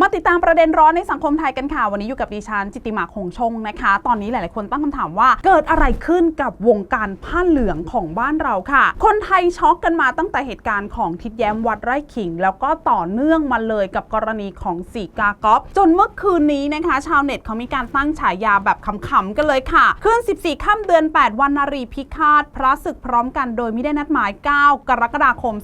มาติดตามประเด็นร้อนในสังคมไทยกันค่ะ วันนี้อยู่กับดิฉันจิติมาคงชงนะคะ ตอนนี้หลาย ๆ คนตั้งคำถามว่า เกิดอะไรขึ้นกับวงการผ้าเหลืองของบ้านเราค่ะ คนไทยช็อกกันมาตั้งแต่เหตุการณ์ของทิดแย้มวัดไร่ขิง แล้วก็ต่อเนื่องมาเลยกับกรณีของสีกากอฟจนเมื่อคืนนี้นะคะ ชาวเน็ตเขามีการตั้งฉายาแบบขำๆกันเลยค่ะคืน14 ค่ำเดือน 8 วันนารีพิฆาต พระศึกพร้อมกันโดยไม่ได้นัดหมาย 9 กรกฎาคม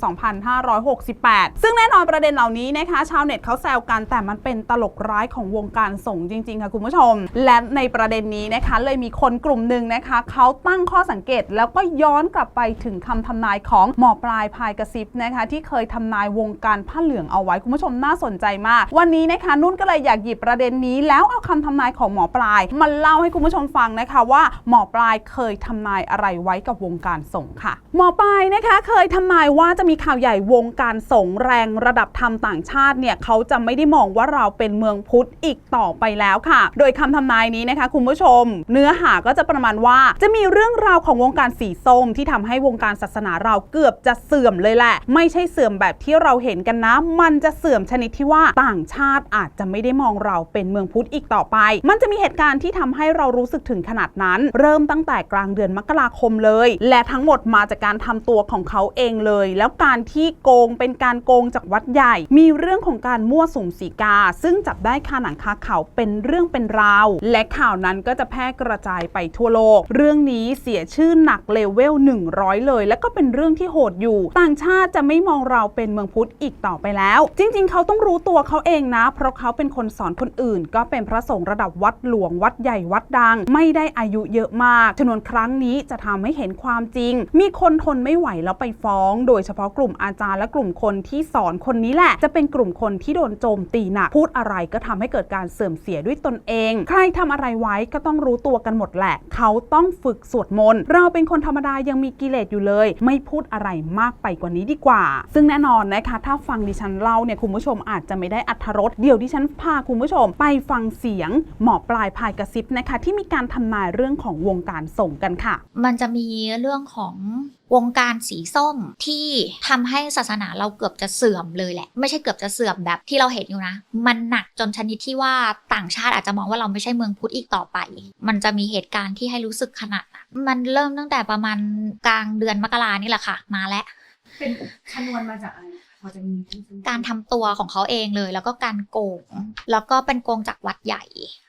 2568 ซึ่งแน่นอนประเด็นเหล่านี้นะคะ ชาวเน็ตเขาแซวกันแต่มันเป็นตลกร้ายของวงการสงฆ์จริงๆค่ะคุณผู้ชม และในประเด็นนี้นะคะเลยมีคนกลุ่มหนึ่งนะคะเขาตั้งข้อสังเกตแล้วก็ย้อนกลับไปถึงคำทำนายของหมอปลายพายกระซิบนะคะที่เคยทำนาย วงการผ้าเหลืองเอาไว้คุณผู้ชมน่าสนใจมาก วันนี้นะคะนุ่นก็เลยอยากหยิบประเด็นนี้ แล้วเอาคำทำนายของหมอปลายมาเล่าให้คุณผู้ชมฟังนะคะว่าหมอปลายเคยทำนายอะไรไว้กับวงการสงฆ์ค่ะ หมอปลายนะคะเคยทำนายว่าจะมีข่าวใหญ่วงการสงฆ์แรงระดับธรรมต่างชาติเนี่ยเขาจะไม่ได้มองว่าเราเป็นเมืองพุทธอีกต่อไปแล้วค่ะ โดยคำทำนายนี้นะคะคุณผู้ชม เนื้อหาก็จะประมาณว่าจะมีเรื่องราวของวงการสีส้ม ที่ทำให้วงการศาสนาเราเกือบจะเสื่อมเลยแหละ ไม่ใช่เสื่อมแบบที่เราเห็นกันนะ มันจะเสื่อมชนิดที่ว่าต่างชาติอาจจะไม่ได้มองเราเป็นเมืองพุทธอีกต่อไป มันจะมีเหตุการณ์ที่ทำให้เรารู้สึกถึงขนาดนั้น เริ่มตั้งแต่กลางเดือนมกราคมเลย และทั้งหมดมาจากการทำตัวของเขาเองเลย แล้วการที่โกงเป็นการโกงจากวัดใหญ่ มีเรื่องของการมั่วสุมสีกา ซึ่งจับได้คาหนังคาเขาเป็นเรื่องเป็นราว และข่าวนั้นก็จะแพร่กระจายไปทั่วโลก เรื่องนี้เสียชื่อหนักเลเวล 100 เลย และก็เป็นเรื่องที่โหดอยู่ ต่างชาติจะไม่มองเราเป็นเมืองพุทธอีกต่อไปแล้ว จริง ๆ เขาต้องรู้ตัวเขาเองนะ เพราะเขาเป็นคนสอนคนอื่น ก็เป็นพระสงฆ์ระดับวัดหลวงวัดใหญ่วัดดัง ไม่ได้อายุเยอะมากจำนวนครั้งนี้จะทำให้เห็นความจริง มีคนทนไม่ไหวแล้วไปฟ้อง โดยเฉพาะกลุ่มอาจารย์และกลุ่มคนที่สอนคนนี้แหละ จะเป็นกลุ่มคนที่โดนโจมตีหนัก พูดอะไรก็ทำให้เกิดการเสื่อมเสียด้วยตนเอง ใครทำอะไรไว้ก็ต้องรู้ตัวกันหมดแหละ เขาต้องฝึกสวดมนต์ เราเป็นคนธรรมดายังมีกิเลสอยู่เลย ไม่พูดอะไรมากไปกว่านี้ดีกว่า ซึ่งแน่นอนนะคะ ถ้าฟังดิฉันเล่าเนี่ยคุณผู้ชมอาจจะไม่ได้อัธรสเดี๋ยวดิฉันพาคุณผู้ชม ไปฟังเสียงหมอปลายพายกระซิบนะคะ ที่มีการทำนายเรื่องของวงการส่งกันค่ะ มันจะมีเรื่องของ วงการสีส้มที่ทำให้ศาสนาเราเกือบจะเสื่อมเลยแหละ ไม่ใช่เกือบจะเสื่อมแบบที่เราเห็นอยู่นะ มันหนักจนชนิดที่ว่าต่างชาติอาจจะมองว่าเราไม่ใช่เมืองพุทธอีกต่อไป มันจะมีเหตุการณ์ที่ให้รู้สึกขนาดนั้นมันเริ่มตั้งแต่ประมาณกลางเดือนมกรานี่แหละค่ะ มาแล้วเป็นชนวนมาจากอะไรพอจะมีการทำตัวของเขาเองเลย แล้วก็การโกง แล้วก็เป็นโกงจากวัดใหญ่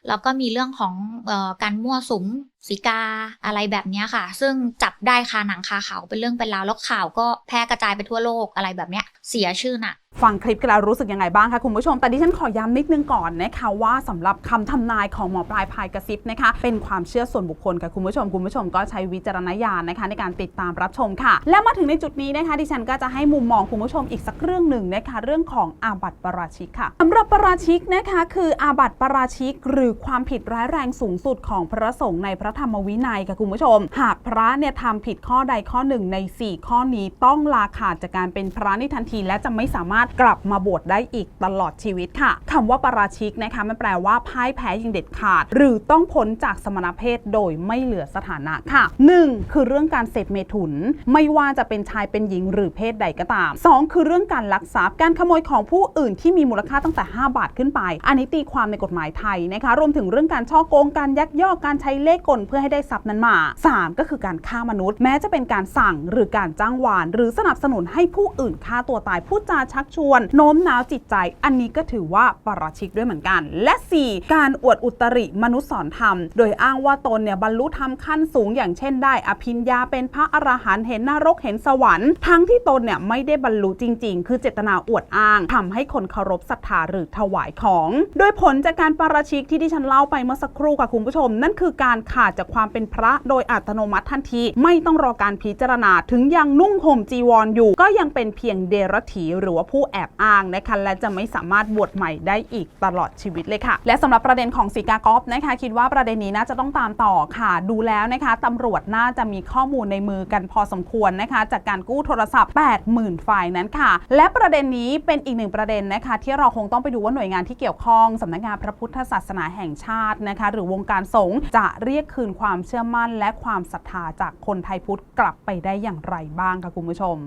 แล้วก็มีเรื่องของเออการมั่วสุม สีกาอะไรแบบนี้ค่ะ ซึ่งจับได้คาหนังคาเขาเป็นเรื่องเป็นราวแล้วข่าวก็แพร่กระจายไปทั่วโลกอะไรแบบนี้เสียชื่อหนักฟังคลิปกันแล้วรู้สึกยังไงบ้างคะคุณผู้ชม แต่ดิฉันขอย้ำนิดนึงก่อนนะคะว่าสำหรับคำทำนายของหมอปลายพายกระซิบนะคะ เป็นความเชื่อส่วนบุคคลค่ะคุณผู้ชม คุณผู้ชมก็ใช้วิจารณญาณนะคะ ในการติดตามรับชมค่ะ และมาถึงในจุดนี้นะคะ ดิฉันก็จะให้มุมมองคุณผู้ชมอีกสักเรื่องหนึ่งนะคะ เรื่องของอาบัติปราชิกค่ะสำหรับปราชิกนะคะ คืออาบัติปราชิก หรือความผิดร้ายแรงสูงสุดของพระสงฆ์ในพระธรรมวินัยค่ะคุณผู้ชม หากพระเนี่ยทำผิดข้อใดข้อหนึ่งใน 4 ข้อนี้ต้องลาขาดจากการเป็นพระในทันที และจะไม่สามารถกลับมาบวชได้อีกตลอดชีวิตค่ะคำว่าปราชิกนะคะมันแปลว่าพ่ายแพ้อย่างเด็ดขาด หรือต้องพ้นจากสมณเพศโดยไม่เหลือสถานะค่ะ 1. คือเรื่องการเสพเมถุน ไม่ว่าจะเป็นชายเป็นหญิงหรือเพศใดก็ตาม 2. คือเรื่องการลักทรัพย์การขโมยของผู้อื่นที่มีมูลค่าตั้งแต่ 5 บาทขึ้นไป อันนี้ตีความในกฎหมายไทยนะคะรวมถึงเรื่องการช่อโกงการยักยอกการใช้เลขกลเพื่อให้ได้ทรัพย์นั้นมา 3. ก็คือการฆ่ามนุษย์ แม้จะเป็นการสั่งหรือการจ้างวาน หรือสนับสนุนให้ผู้อื่นฆ่าตัวตายพูดจาชักชวน โน้มน้าวจิตใจ อันนี้ก็ถือว่าปราชิกด้วยเหมือนกัน และ 4. การอวดอุตริมนุษย์สอนธรรม โดยอ้างว่าตนเนี่ยบรรลุธรรมขั้นสูง อย่างเช่น ได้อภิญญาเป็นพระอรหันต์เห็นนรกเห็นสวรรค์ ทั้งที่ตนเนี่ยไม่ได้บรรลุจริง ๆ คือเจตนาอวดอ้างทำให้คนเคารพศรัทธาหรือถวายของ โดยผลจากการปราชิกที่ดิฉันเล่าไปเมื่อสักครู่ค่ะคุณผู้ชม นั่นคือการขาดจากความเป็นพระโดยอัตโนมัติทันที ไม่ต้องรอการพิจารณาถึงยังนุ่งห่มจีวรออยู่ ก็ยังเป็นเพียงเดรัจฉีหรือว่าผู้แอบอ้างนะคะและจะไม่สามารถบวชใหม่ได้อีกตลอดชีวิตเลยค่ะ และสำหรับประเด็นของสีกากอฟนะคะคิดว่าประเด็นนี้น่าจะต้องตามต่อค่ะ ดูแล้วนะคะตำรวจน่าจะมีข้อมูลในมือกันพอสมควรนะคะ จากการกู้โทรศัพท์ 80,000 ไฟล์นั้นค่ะ และประเด็นนี้เป็นอีกหนึ่งประเด็นนะคะ ที่เราคงต้องไปดูว่าหน่วยงานที่เกี่ยวข้องสำนักงานพระพุทธศาสนาแห่งชาตินะคะ หรือวงการสงฆ์จะเรียกคืคืนความเชื่อมั่นและความศรัทธาจากคนไทยพุทธกลับไปได้อย่างไรบ้างคะคุณผู้ชม